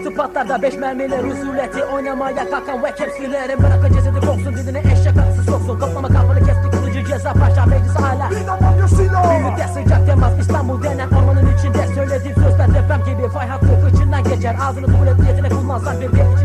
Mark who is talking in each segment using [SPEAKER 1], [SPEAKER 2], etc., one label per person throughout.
[SPEAKER 1] Altı patlarda beş mermiyle ruzuleti Oynamaya kalkan ve kepsilerin Bırakın cesedi koksun dilini eşek aksı soksun. Toplama kapını kesti kılıcı ceza paşa meclisi hala. Büyükte sıcak temas İstanbul denen ormanın içinde Söylediğim sözler deprem gibi. Fay hattı fıçından geçer Ağzını tuvalet niyetine kullansan bir bir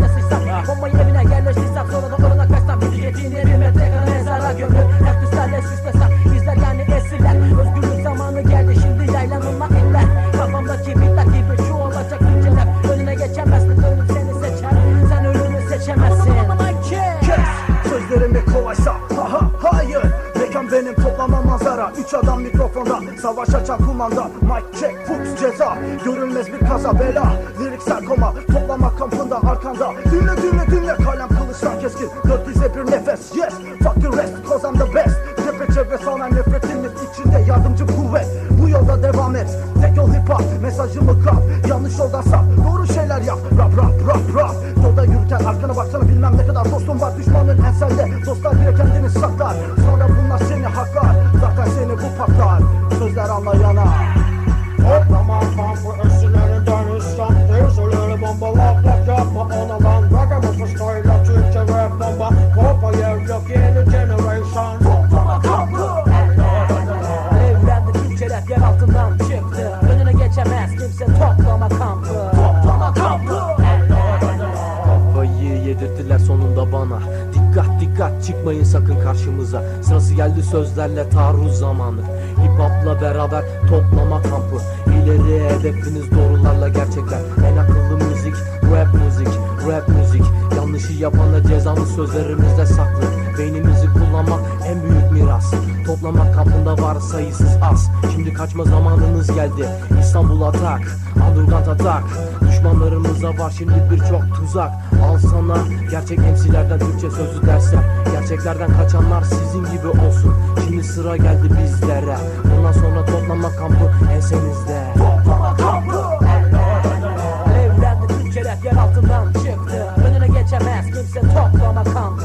[SPEAKER 2] Kolaysa ha ha hayır. Mekan benim toplama manzara. Üç adam mikrofonda Savaş açan kumanda. Mic check fuchs ceza. Görülmez bir kaza bela. Liriksel koma Toplama kampında arkanda. Dinle dinle dinle. Kalem kılıçtan keskin. Dört dize bir nefes Yes. Fuck the rest cause I'm the best. Tepe çevre sana nefretinin içinde Yardımcı kuvvet. Bu yolda devam et. Tek yol hip hop Mesajımı kap. Yanlış yoldan kendini saklar Sonra bunlar seni haklar Zaten seni bu patlar. Sözler anlayana.
[SPEAKER 3] Toplama kampı esirlerinden İslam'dır Söyleri bomba laf laf yapma ona lan. Ragamuffin style Türkçe rap bomba. Kopa yer yok yeni generation.
[SPEAKER 1] Toplama kampı Evrende Türkçe rap yer altından çıktı. Önüne geçemez kimse toplama kampı. Toplama kampı.
[SPEAKER 4] Kafayı yedirttiler sonunda bana çıkmayın sakın karşımıza. Sırası geldi sözlerle taarruz zamanı. Hip hopla beraber toplama kampı. İleri hedefiniz doğrularla gerçekler. En akıllı müzik rap müzik Rap müzik. Yanlışı yapana cezamız sözlerimizde saklı. Beynimizi kullanmak en büyük miras. Toplama kampında var sayısız az Şimdi kaçma zamanınız geldi. İstanbul atak Underground atak Düşmanlarımıza var şimdi birçok tuzak. Al sana gerçek emsilerden Türkçe sözlü dersler Gerçeklerden kaçanlar sizin gibi olsun. Şimdi sıra geldi bizlere. Ondan sonra toplama kampı ensenizde
[SPEAKER 1] Toplama kampı Evlendi Türkçe yer altından çıktı. Önüne geçemez kimse toplama kampı.